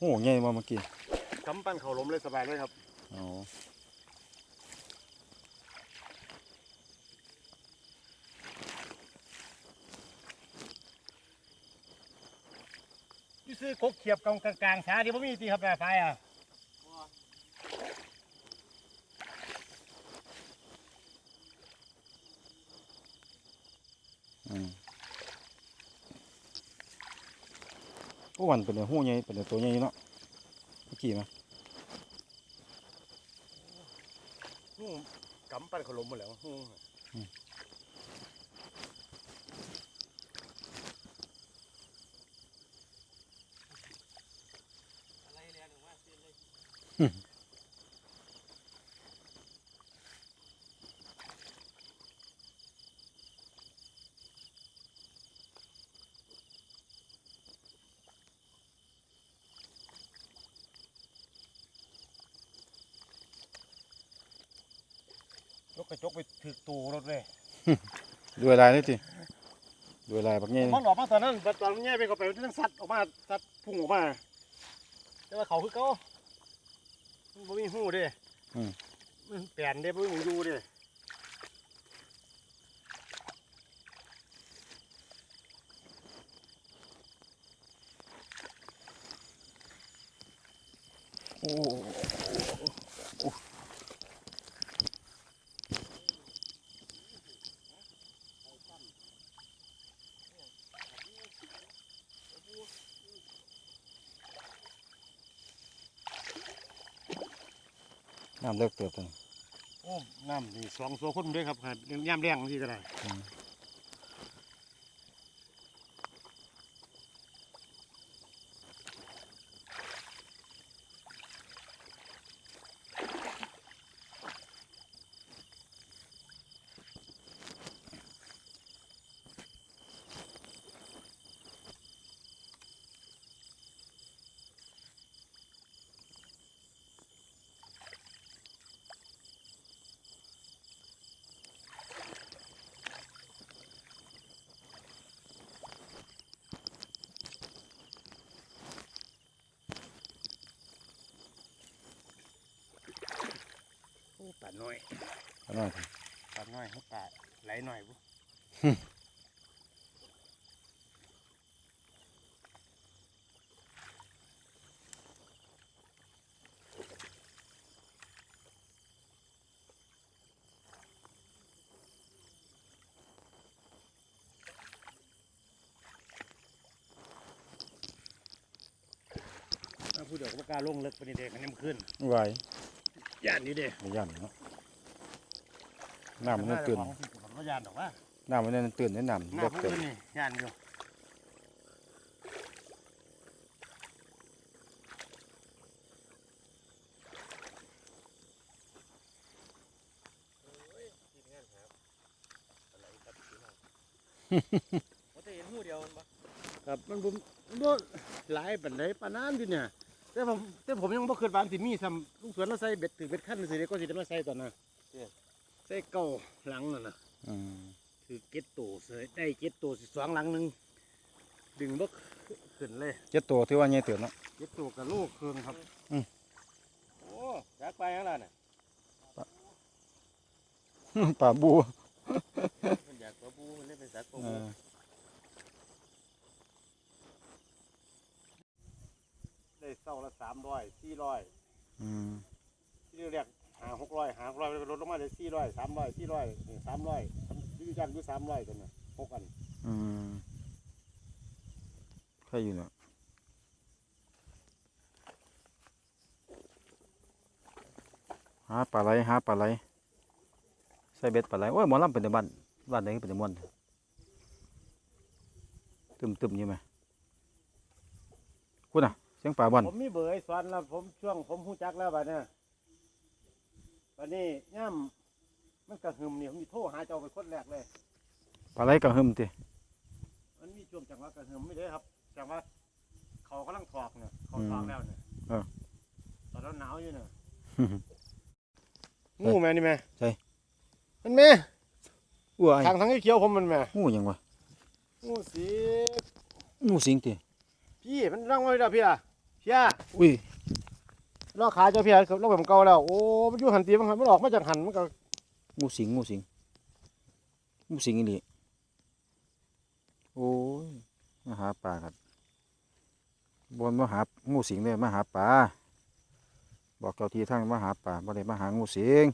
อ้ใหญ่มาเมื่อกี้กำปั้นเขาล้มเลยสบายเลยครับอ๋อนี่ซื้อกกเขียบกลางกลางๆช้าที่ผมมีตีครับแบบไฟอะอืม โอ้วันเป็นหูใหญ่เป็นตัวใหญ่เนาะเมื่อกี้ไหมหูกำปั้นเขาล้มหมดแล้วหู ยกกระจกไปถือตูรถเลยด้วยลายนี่สิด้วยลายบักใหญ่มันหลอกมาตอนนั้นตอนมันแย่ไปเขาไปมันทั้งสัตว์ออกมาสัตว์พุ่งออกมาแต่ว่าเขาคือเขามันบ่มีหูเด้มันแปลนเด้บ่มีหมูอยู่เด้โอ้ น้ำเลิกเติบตันโอ้น้ำนี่สองตัวคนด้วยครับครับย่ำแรงที่ก็ได้อืม เอาหน่อยสิปลาน้อยให้ปลาไหลหน่อยบุถ้าผู้เดียวก็บ่กล้าลงเลิกไปนี่เด็กมันยังขึ้นไหวย่านนี้เด้ไม่ยันเนาะ น้ำมันยังตื่นผมก็ย่านดอกว่าน้ำมันยังตื่นได้น้ำหน้าเลิกผู้เติบอื่นนี่ย่านอยู่ครับมันผมบ่หลายปานใดปานนั้นอยู่เนี่ย แต่ผมแต่ผมยังบ่เคยวางสิมีซ้ำลูกสวนเราใส่เบ็ดถือเบ็ดขั้นสิเด็กก็สิได้มาใส่ตอนนั้น ใส่เก้าหลังนั่นน่ะอืมคือเก็ตโตเสยได้เก็ตโตสิสองหลังหนึ่งดึงบกขึ้นเลยเจ็ดตัวที่ว่าใหญ่เติบเนาะ เก็ตโตกับลูกคืนครับอืม โอ้ยักไปยังไงน่ะปลาบูมันอยากปลาบูมันเล่นเป็นสัตว์ปลาเอบู อได้เศร้าละสามร้อยสี่ร้อยอืมที่เรียก หาหกร้อยหาหกร้อยลดลงมาเลยสี่ร้อยสามร้อยสี่ร้อยสามร้อยยืดยันอยู่สามร้อยกันนะหกอันอืมใครอยู่เนาะหาปลาไหลหาปลาไหลใส่เบ็ดปลาไหลโอ้ยหมอลำเป็นแต่บ้านบ้านไหนเป็นแต่ม่วนตึมตึมๆอยู่ไหมคุณอะเสียงปลาบอลผมมีเบอร์ไอ้สวนแล้วผมช่วงผมหูจักแล้วบัดเนี่ย บัดนี้ย่ำมันกระหึ่มนี่ผมมีโทรหาเจ้าเป็นคนแรกเลย ปลาไหลกระหึ่มติมันมีช่วงจังหวะกระหึ่มไม่ได้ครับจังหวะเขากำลังถอกเนี่ยเขาถอกแล้วเนี่ยเออ ตอนนั้นหนาวอยู่เนี่ยเฮ้ยงูแม่นี่แม่ใช่ มันแม่อ้วยทางทั้งไอ้เขียวผมมันแม่งูหยังวะงูสีงูสิงติพี่มันร่างไว้แล้วพี่อะพเชี่ยอุ้ย ลอกขาเจ้าเพียครับลอกแบบเก่าแล้ว โอ้มันอยู่หันตีมันหันมันออกมาจากหันมันก็งูสิงงูสิงงูสิงอีนี่โอ้ยมาหาปลาครับบนมาหางูสิงเลยมาหาปลาบอกเจ้าที่ทั้งมาหาปลาบ่ได้มาหางูสิง